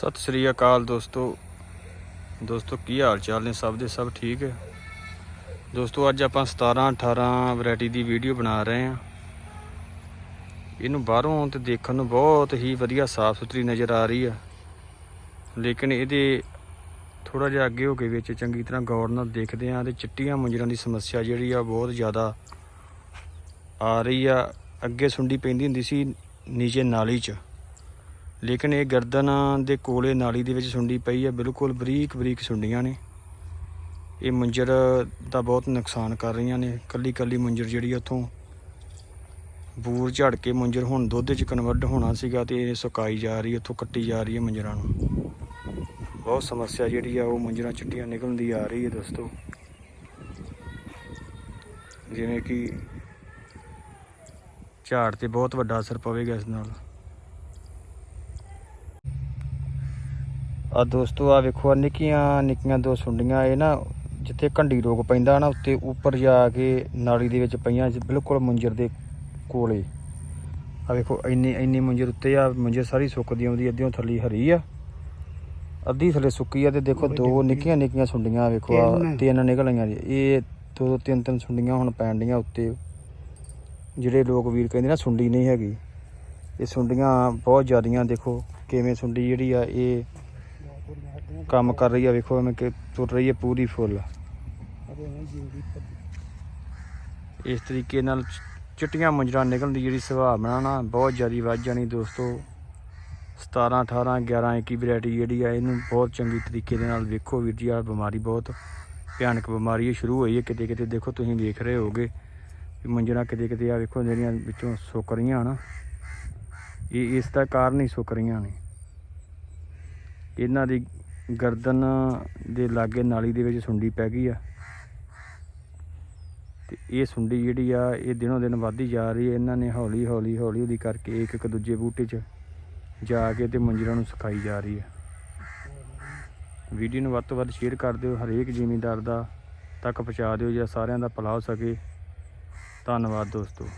ਸਤਿ ਸ੍ਰੀ ਅਕਾਲ ਦੋਸਤੋ। ਦੋਸਤੋ, ਕੀ ਹਾਲ ਚਾਲ ਨੇ? ਸਭ ਦੇ ਸਭ ਠੀਕ ਹੈ? ਦੋਸਤੋ, ਅੱਜ ਆਪਾਂ 17 18 ਵੈਰਾਈਟੀ ਦੀ ਵੀਡੀਓ ਬਣਾ ਰਹੇ ਹਾਂ। ਇਹਨੂੰ ਬਾਹਰੋਂ ਤੇ ਦੇਖਣ ਨੂੰ ਬਹੁਤ ਹੀ ਵਧੀਆ ਸਾਫ਼ ਸੁਥਰੀ ਨਜ਼ਰ ਆ ਰਹੀ ਆ। ਲੇਕਿਨ ਇਹਦੇ ਥੋੜਾ ਜਿਹਾ ਅੱਗੇ ਹੋ ਕੇ ਵਿੱਚ ਚੰਗੀ ਤਰ੍ਹਾਂ ਗੌਰ ਨਾਲ ਦੇਖਦੇ ਹਾਂ ਤੇ ਚਿੱਟੀਆਂ ਮੁੰਜਰਾਂ ਦੀ ਸਮੱਸਿਆ ਜਿਹੜੀ ਆ, ਬਹੁਤ ਜ਼ਿਆਦਾ ਆ ਰਹੀ ਆ। ਅੱਗੇ ਸੁੰਡੀ ਪੈਂਦੀ ਹੁੰਦੀ ਸੀ ਨੀਚੇ ਨਾਲੀ 'ਚ। ਲੇਕਿਨ ਇਹ ਗਰਦਨ ਦੇ ਕੋਲੇ ਨਾਲੀ ਦੇ ਵਿੱਚ ਸੁੰਡੀ ਪਈ ਹੈ, ਬਿਲਕੁਲ ਬਰੀਕ ਬਰੀਕ ਸੁੰਡੀਆਂ ਨੇ। ਇਹ ਮੁੰਜਰ ਦਾ ਬਹੁਤ ਨੁਕਸਾਨ ਕਰ ਰਹੀਆਂ ਨੇ। ਕੱਲੀ ਕੱਲੀ ਮੁੰਜਰ ਜਿਹੜੀ ਉੱਥੋਂ ਬੂਰ ਝੜ ਕੇ ਮੁੰਜਰ ਹੁਣ ਦੁੱਧ 'ਚ ਕਨਵਰਟ ਹੋਣਾ ਸੀਗਾ ਤੇ ਇਹ ਸੁਕਾਈ ਜਾ ਰਹੀ ਹੈ ਉੱਥੋਂ ਕੱਟੀ ਜਾ ਰਹੀ ਹੈ ਮੁੰਜਰਾਂ ਨੂੰ। ਬਹੁਤ ਸਮੱਸਿਆ ਜਿਹੜੀ ਆ, ਉਹ ਮੁੰਜਰਾਂ ਚਿੱਟੀਆਂ ਨਿਕਲਣ ਦੀ ਆ ਰਹੀ ਹੈ ਦੋਸਤੋ ਜਿਵੇਂ ਕਿ ਝਾੜ ਤੇ ਬਹੁਤ ਵੱਡਾ ਅਸਰ ਪਵੇਗਾ ਇਸ ਨਾਲ। ਆ ਦੋਸਤੋ ਆ ਵੇਖੋ ਆ ਨਿੱਕੀਆਂ ਨਿੱਕੀਆਂ ਦੋ ਸੁੰਡੀਆਂ ਇਹ ਨਾ ਜਿੱਥੇ ਕੰਢੀ ਰੋਗ ਪੈਂਦਾ ਨਾ ਉੱਤੇ ਉੱਪਰ ਜਾ ਕੇ ਨਾਲੀ ਦੇ ਵਿੱਚ ਪਈਆਂ ਬਿਲਕੁਲ ਮੁੰਜਰ ਦੇ ਕੋਲੇ। ਆ ਵੇਖੋ ਇੰਨੀ ਇੰਨੀ ਮੁੰਜਰ ਉੱਤੇ ਆ ਮੁੰਜਰ ਸਾਰੀ ਸੁੱਕਦੀ ਆਉਂਦੀ ਅੱਧਿਓਂ ਥੱਲੀ ਹਰੀ ਆ। ਅੱਧੀ ਥੱਲੇ ਸੁੱਕੀ ਆ ਤੇ ਦੇਖੋ ਦੋ ਨਿੱਕੀਆਂ ਨਿੱਕੀਆਂ ਸੁੰਡੀਆਂ ਵੇਖੋ ਆ ਤਿੰਨ। ਨਿਕਲ ਆਈਆਂ ਜੀ। ਇਹ ਦੋ ਦੋ ਤਿੰਨ ਤਿੰਨ ਸੁੰਡੀਆਂ ਹੁਣ ਪੈਣ ਡੀਆਂ ਉੱਤੇ। ਜਿਹੜੇ ਲੋਕ ਵੀਰ ਕਹਿੰਦੇ ਨਾ ਸੁੰਡੀ ਨਹੀਂ ਹੈਗੀ। ਇਹ ਸੁੰਡੀਆਂ ਬਹੁਤ ਜ਼ਿਆਦੀਆਂ ਦੇਖੋ ਕਿਵੇਂ ਸੁੰਡੀ ਜਿਹੜੀ ਆ ਇਹ ਕੰਮ ਕਰ ਰਹੀ ਆ ਵੇਖੋ ਐਵੇਂ ਕਿ ਤੁਰ ਰਹੀ ਹੈ ਪੂਰੀ ਫੁੱਲ ਇਸ ਤਰੀਕੇ ਨਾਲ ਚਿੱਟੀਆਂ ਮੁੰਜਰਾਂ ਨਿਕਲਣ ਦੀ ਜਿਹੜੀ ਸੰਭਾਵਨਾ ਨਾ ਬਹੁਤ ਜ਼ਿਆਦਾ ਵੱਧ ਜਾਣੀ ਦੋਸਤੋ। 17 18 11 21 ਵੈਰਾਈਟੀ ਜਿਹੜੀ ਆ ਇਹਨੂੰ ਬਹੁਤ ਚੰਗੀ ਤਰੀਕੇ ਦੇ ਨਾਲ ਵੇਖੋ ਵੀਰ ਜੀ ਆ ਬਿਮਾਰੀ ਬਹੁਤ ਭਿਆਨਕ ਬਿਮਾਰੀ ਸ਼ੁਰੂ ਹੋਈ ਹੈ ਕਿਤੇ ਕਿਤੇ ਦੇਖੋ ਤੁਸੀਂ ਵੇਖ ਰਹੇ ਹੋਗੇ ਵੀ ਮੁੰਜਰਾਂ ਕਿਤੇ ਕਿਤੇ ਆ ਵੇਖੋ ਜਿਹੜੀਆਂ ਵਿੱਚੋਂ ਸੁੱਕ ਰਹੀਆਂ ਹਨ ਇਹ ਇਸ ਦਾ ਕਾਰਨ ਹੀ ਸੁੱਕ ਰਹੀਆਂ ਨੇ। ਇਹਨਾਂ ਦੀ ਗਰਦਨ ਦੇ ਲਾਗੇ ਨਾਲੀ ਦੇ ਵਿੱਚ ਸੁੰਡੀ ਪੈ ਗਈ ਆ। ਤੇ ਇਹ ਸੁੰਡੀ ਜਿਹੜੀ ਆ, ਇਹ ਦਿਨੋਂ ਦਿਨ ਵੱਧਦੀ ਜਾ ਰਹੀ ਹੈ ਇਹਨਾਂ ਨੇ ਹੌਲੀ ਹੌਲੀ ਹੌਲੀ ਹੌਲੀ ਕਰਕੇ ਇੱਕ ਇੱਕ ਦੂਜੇ ਬੂਟੇ 'ਚ ਜਾ ਕੇ ਤੇ ਮੰਜਰਾਂ ਨੂੰ ਸਿਖਾਈ ਜਾ ਰਹੀ ਹੈ ਵੀਡੀਓ ਨੂੰ ਵੱਧ ਤੋਂ ਵੱਧ ਸ਼ੇਅਰ ਕਰ ਦਿਓ। ਹਰੇਕ ਜ਼ਿਮੀਂਦਾਰ ਦਾ ਤੱਕ ਪਹੁੰਚਾ ਦਿਓ ਜਾਂ ਸਾਰਿਆਂ ਦਾ ਭਲਾ ਹੋ ਸਕੇ। ਧੰਨਵਾਦ ਦੋਸਤੋ।